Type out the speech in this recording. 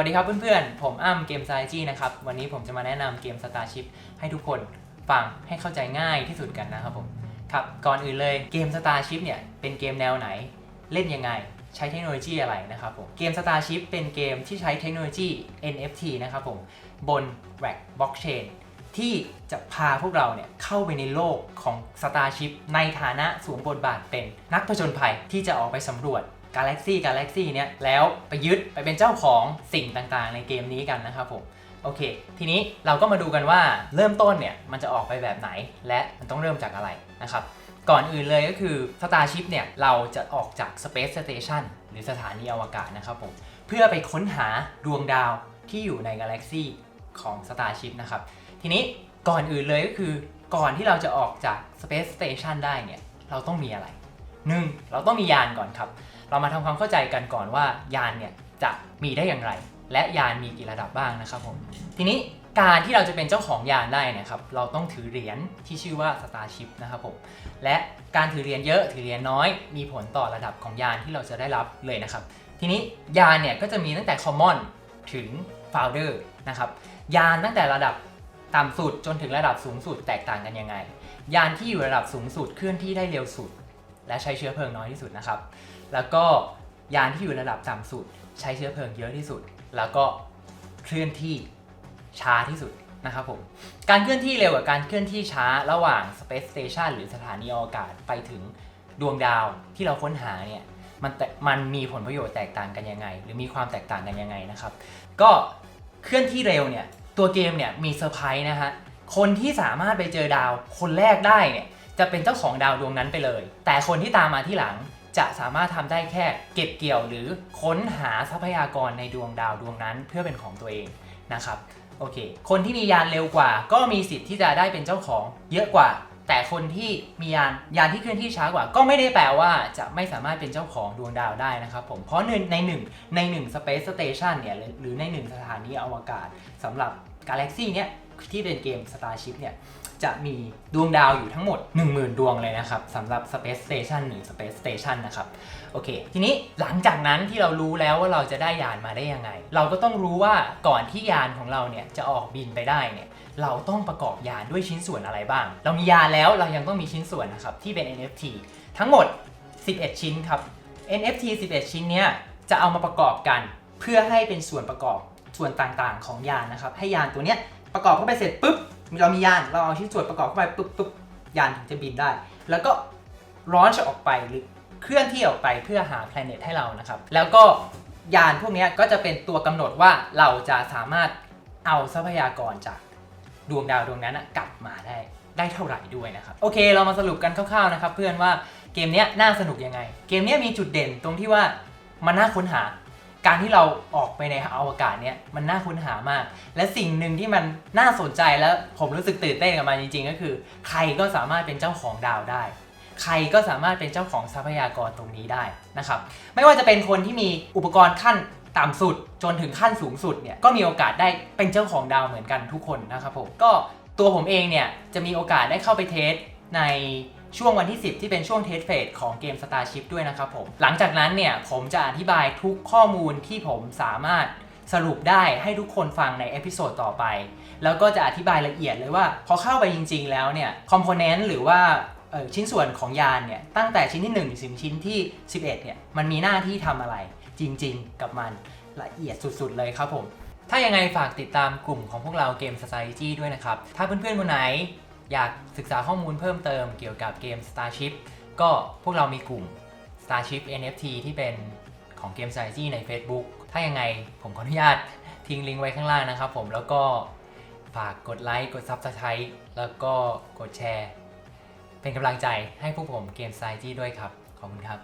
วัสดีครับเพื่อนๆ ผมอ้ำเกม s ซจี้นะครับ วันนี้ผมจะมาแนะนำเกม Starship ให้ทุกคนฟังให้เข้าใจง่ายที่สุดกันนะครับผม ครับ ก่อนอื่นเลยเกม Starship เนี่ย เป็นเกมแนวไหน เล่นยังไง ใช้เทคโนโลยีอะไรนะครับผม เกม Starship เป็นเกมที่ใช้เทคโนโลยี NFT นะครับผม บน Rack Blockchain ที่จะพาพวกเราเนี่ยเข้าไปในโลกของ Starship ในฐานะสวมบทบาทเป็นนักผจญภัยที่จะออกไปสำรวจ กาแล็กซี่กาแล็กซี่เนี่ยแล้วไปยึดไปเป็นเจ้าของสิ่งต่างๆ ในเกมนี้กันนะครับผมโอเค ทีนี้เราก็มาดูกันว่าเริ่มต้นเนี่ยมันจะออกไปแบบไหนและมันต้องเริ่มจากอะไรนะครับก่อนอื่นเลยก็คือ Starship เนี่ยเราจะออกจาก Space Station หรือสถานีอวกาศนะครับผมเพื่อไปค้นหาดวงดาวที่อยู่ในกาแล็กซี่ของ Starship นะครับทีนี้ก่อนอื่นเลยก็คือก่อนที่เราจะออกจาก Space Station ได้เนี่ยเราต้องมีอะไรหนึ่งเราต้องมียานก่อนครับ เรามาทำความเข้าใจกันก่อนว่ายานเนี่ยจะมีได้อย่างไร และยานมีกี่ระดับบ้างนะครับผม ทีนี้การที่เราจะเป็นเจ้าของยานได้นะครับ เราต้องถือเหรียญที่ชื่อว่า Starship นะครับผม และการถือเหรียญเยอะถือเหรียญน้อย มีผลต่อระดับของยานที่เราจะได้รับเลยนะครับ ทีนี้ยานเนี่ยก็จะมีตั้งแต่ Common ถึง Founder นะครับ ยานตั้งแต่ระดับต่ำสุดจนถึงระดับสูงสุดแตกต่างกันยังไง ยานที่อยู่ระดับสูงสุดเคลื่อนที่ได้เร็วสุด และใช้เชื้อเพลิงน้อยที่สุดนะครับ แล้วก็ยานที่อยู่ระดับต่ำสุด ใช้เชื้อเพลิงเยอะที่สุด แล้วก็เคลื่อนที่ช้าที่สุดนะครับผม การเคลื่อนที่เร็วกับการเคลื่อนที่ช้าระหว่าง Space Station หรือสถานีอวกาศไปถึงดวงดาวที่เราค้นหาเนี่ยมันมันมีผลประโยชน์แตกต่างกันยังไง หรือมีความแตกต่างกันยังไงนะครับ ก็เคลื่อนที่เร็วเนี่ยตัวเกมเนี่ยมีเซอร์ไพรส์นะฮะคนที่สามารถไปเจอดาวคนแรกได้เนี่ย จะเป็นเจ้าของดาวดวงนั้นไปเลย แต่คนที่ตามมาที่หลังจะสามารถทำได้แค่เก็บเกี่ยวหรือค้นหาทรัพยากรในดวงดาวดวงนั้นเพื่อเป็นของตัวเองนะครับโอเค คนที่มียานเร็วกว่า ก็มีสิทธิ์ที่จะได้เป็นเจ้าของเยอะกว่า แต่คนที่มียานยานที่เคลื่อนที่ช้ากว่า ก็ไม่ได้แปลว่าจะไม่สามารถเป็นเจ้าของดวงดาวได้นะครับผมเพราะในในหนึ่งในหนึ่ง Space Station เนี่ยหรือหรือในหนึ่งสถานีอวกาศสำหรับกาแล็กซี่เนี่ยที่เป็นเกม Starship เนี่ย จะมีดวงดาวอยู่ทั้งหมด 10,000 ดวงเลยนะครับสำหรับ Space Station 1 Space Station นะครับโอเค ทีนี้หลังจากนั้นที่เรารู้แล้วว่าเราจะได้ยานมาได้ยังไง เราก็ต้องรู้ว่าก่อนที่ยานของเราเนี่ยจะออกบินไปได้เนี่ยเราต้องประกอบยานด้วยชิ้นส่วนอะไรบ้าง เรามียานแล้วเรายังต้องมีชิ้นส่วนนะครับที่เป็น NFT ทั้งหมด 11 ชิ้นครับ NFT 11 ชิ้นเนี้ยจะเอามาประกอบกันเพื่อให้เป็นส่วนประกอบส่วนต่างๆ ของยานนะครับให้ยานตัวเนี้ยประกอบเข้าไปเสร็จปุ๊บ เรามียานเราเอาชิ้นส่วนประกอบเข้าไปปุ๊บปุ๊บยานถึงจะบินได้ แล้วก็ร้อนจะออกไปหรือเคลื่อนที่ออกไปเพื่อหาแพลเน็ตให้เรานะครับ แล้วก็ยานพวกนี้ก็จะเป็นตัวกำหนดว่าเราจะสามารถเอาทรัพยากรจากดวงดาวดวงนั้นกลับมาได้ได้เท่าไหร่ด้วยนะครับ โอเคเรามาสรุปกันคร่าวๆนะครับ เพื่อนว่าเกมนี้น่าสนุกยังไง เกมนี้มีจุดเด่นตรงที่ว่ามันน่าค้นหา การที่เราออกไปในอวกาศเนี่ยมันน่าค้นหามาก และสิ่งหนึ่งที่มันน่าสนใจแล้วผมรู้สึกตื่นเต้นกับมันจริงๆ ก็คือ ใครก็สามารถเป็นเจ้าของดาวได้ ใครก็สามารถเป็นเจ้าของทรัพยากรตรงนี้ได้นะครับไม่ว่าจะเป็นคนที่มีอุปกรณ์ขั้นต่ำสุดจนถึงขั้นสูงสุดเนี่ยก็มีโอกาสได้เป็นเจ้าของดาวเหมือนกันทุกคนนะครับผมก็ตัวผมเองเนี่ยจะมีโอกาสได้เข้าไปเทสใน ช่วงวันที่ 10 ที่เป็นช่วงเทสเฟสของเกม Starship ด้วยนะครับผม หลังจากนั้นเนี่ยผมจะอธิบายทุกข้อมูลที่ผมสามารถสรุปได้ให้ทุกคนฟังในเอพิโซดต่อไป แล้วก็จะอธิบายละเอียดเลยว่า พอเข้าไปจริง ๆ แล้วเนี่ยคอมโพเนนต์หรือว่าชิ้นส่วนของยานเนี่ยตั้งแต่ชิ้นที่1ถึงชิ้นที่ 11เนี่ยมันมีหน้าที่ทำอะไรจริง ๆ กับมันละเอียดสุด ๆ เลยครับผม ถ้ายังไงฝากติดตามกลุ่มของพวกเราเกม Society ด้วยนะครับ ถ้าเพื่อนๆคนไหน อยากศึกษาข้อมูลเพิ่มเติมเกี่ยวกับเกม Starship ก็พวกเรามีกลุ่ม Starship NFT ที่เป็นของเกมไซจี้ใน Facebook ถ้ายังไงผมขออนุญาตทิ้งลิงก์ไว้ข้างล่างนะครับผมแล้วก็ฝากกดไลค์กด Subscribe แล้วก็กดแชร์ เป็นกำลังใจให้พวกผมเกมไซจี้ด้วยครับ ขอบคุณครับ